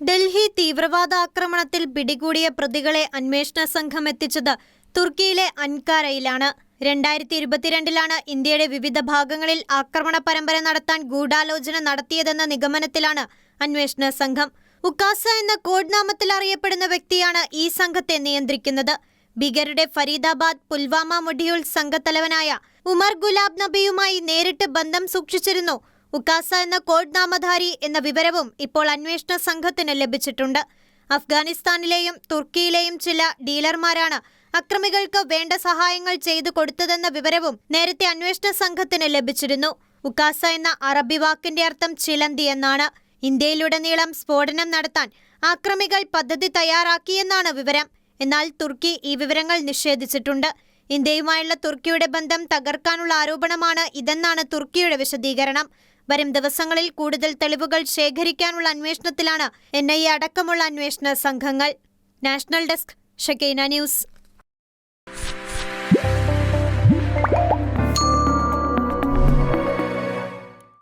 ഡൽഹി തീവ്രവാദ ആക്രമണത്തിൽ പിടികൂടിയ പ്രതികളെ അന്വേഷണ സംഘം എത്തിച്ചത് തുർക്കിയിലെ അൻകാരയിലാണ്. രണ്ടായിരത്തി ഇരുപത്തിരണ്ടിലാണ് ഇന്ത്യയുടെ വിവിധ ഭാഗങ്ങളിൽ ആക്രമണ പരമ്പര നടത്താൻ ഗൂഢാലോചന നടത്തിയതെന്ന നിഗമനത്തിലാണ് അന്വേഷണ സംഘം. ഉക്കാസ എന്ന കോഡ് നാമത്തിൽ അറിയപ്പെടുന്ന വ്യക്തിയാണ് ഈ സംഘത്തെ നിയന്ത്രിക്കുന്നത്. ഭീകരരുടെ ഫരീദാബാദ് പുൽവാമ മൊഡ്യൂൾ സംഘത്തലവനായ ഉമർ ഗുലാബ് നബിയുമായി നേരിട്ട് ബന്ധം സൂക്ഷിച്ചിരുന്നു. ഉക്കാസ എന്ന കോഡ് നാമധാരി എന്ന വിവരവും ഇപ്പോൾ അന്വേഷണ സംഘത്തിന് ലഭിച്ചിട്ടുണ്ട്. അഫ്ഗാനിസ്ഥാനിലെയും തുർക്കിയിലെയും ചില ഡീലർമാരാണ് അക്രമികൾക്ക് വേണ്ട സഹായങ്ങൾ ചെയ്തു കൊടുത്തതെന്ന വിവരവും നേരത്തെ അന്വേഷണ സംഘത്തിന് ലഭിച്ചിരുന്നു. ഉക്കാസ എന്ന അറബി വാക്കിന്റെ അർത്ഥം ചിലന്തി എന്നാണ്. ഇന്ത്യയിലുടനീളം സ്ഫോടനം നടത്താൻ ആക്രമികൾ പദ്ധതി തയ്യാറാക്കിയെന്നാണ് വിവരം. എന്നാൽ തുർക്കി ഈ വിവരങ്ങൾ നിഷേധിച്ചിട്ടുണ്ട്. ഇന്ത്യയുമായുള്ള തുർക്കിയുടെ ബന്ധം തകർക്കാനുള്ള ആരോപണമാണ് ഇതെന്നാണ് തുർക്കിയുടെ വിശദീകരണം. വരും ദിവസങ്ങളിൽ കൂടുതൽ തെളിവുകൾ ശേഖരിക്കാനുള്ള അന്വേഷണത്തിലാണ് എൻ ഐ അടക്കമുള്ള അന്വേഷണ സംഘങ്ങൾ. National desk Shakaina news.